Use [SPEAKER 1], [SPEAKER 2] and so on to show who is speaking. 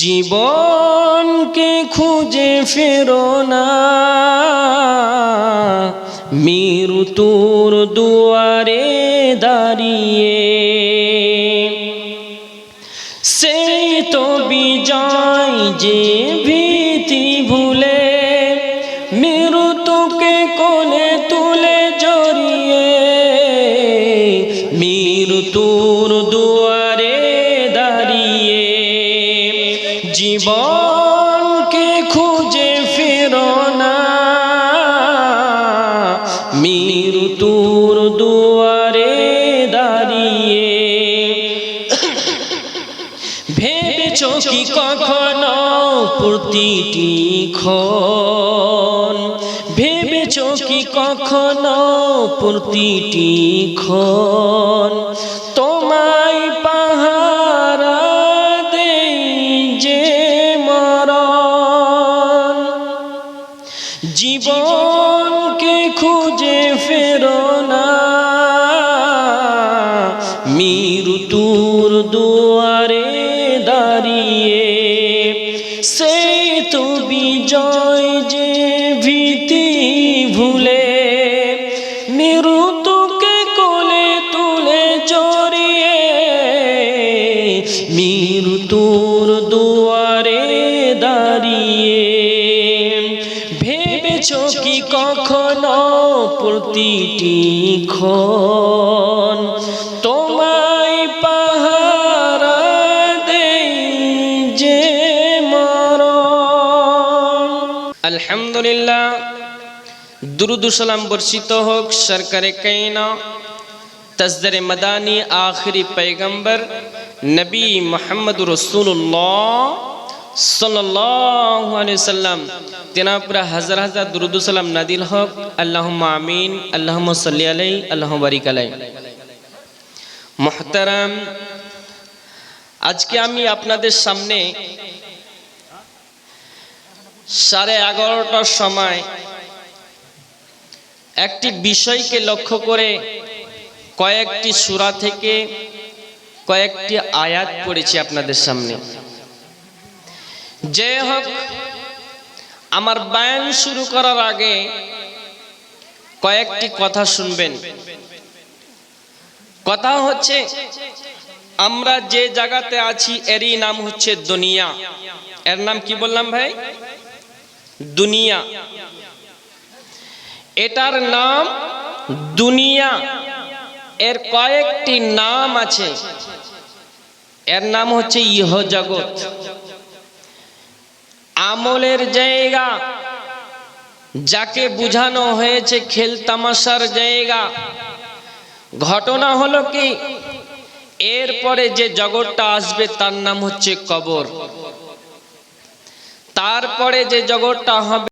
[SPEAKER 1] জীবনকে খুঁজে ফেরো না। মৃত্যুর দুয়ারে দাঁড়িয়ে। সেই তো বিজয় যে ভীতি ভুলে, মৃত্যুকে কোলে তুলে জড়িয়ে। মৃত্যুর দুয়ারে জীবনকে খুঁজে ফেরো না। মৃত্যুর দুয়ারে দাঁড়িয়ে। ভেবেছ কি কখনো প্রতিটি ক্ষণ? ভেবেছ কি কখনো প্রতিটি ক্ষণ? তোমায় জীবনকে খুঁজে ফেরো না। মৃত্যুর দুয়ারে দাঁড়িয়ে সে তো বিজয় যে ভীতি ভুলে। মৃত্যুকে কোলে তুলে জড়িয়ে মৃত্যুর ভেবেছ কি কখনো প্রতিটি ক্ষণ তোমায় পাহারা দেই যে মরণ আলহামদুলিল্লাহ দুরুদুসালাম বর্ষিত হোক সরকারে কাইনা তসদর মদানী আখরি पैगंबर নবী মোহাম্মদ রসুল্লাহ সাল্লাল্লাহু আলাইহি সাল্লাম তেনা পুরা হাজার হাজার দুরুদ সালাম নাদিল হক। আল্লাহ আমিন আল্লাহ সাল্লি আলাই আল্লাহ বারিক আলাই মুহতারাম, আজকে আমি আপনাদের সামনে সাড়ে এগারোটার সময় একটি বিষয়কে লক্ষ্য করে কয়েকটি সূরা থেকে কয়েকটি আয়াত পড়েছি আপনাদের সামনে। যে হোক আমার বায়ান শুরু করার আগে কয়েকটি কথা শুনবেন। কথা হচ্ছে, আমরা যে জায়গাতে আছি, এরই নাম হচ্ছে দুনিয়া। এর নাম কি বললাম ভাই? দুনিয়া। এটার নাম দুনিয়া। এর কয়েকটি নাম আছে। এর নাম হচ্ছে ইহ জগৎ আমলের জায়গা। যাকে বুঝানো হয়েছে খেল তামাশার জায়গা। ঘটনা হলো কি, এরপরে যে জগৎটা আসবে তার নাম হচ্ছে কবর। তারপরে যে জগৎটা হবে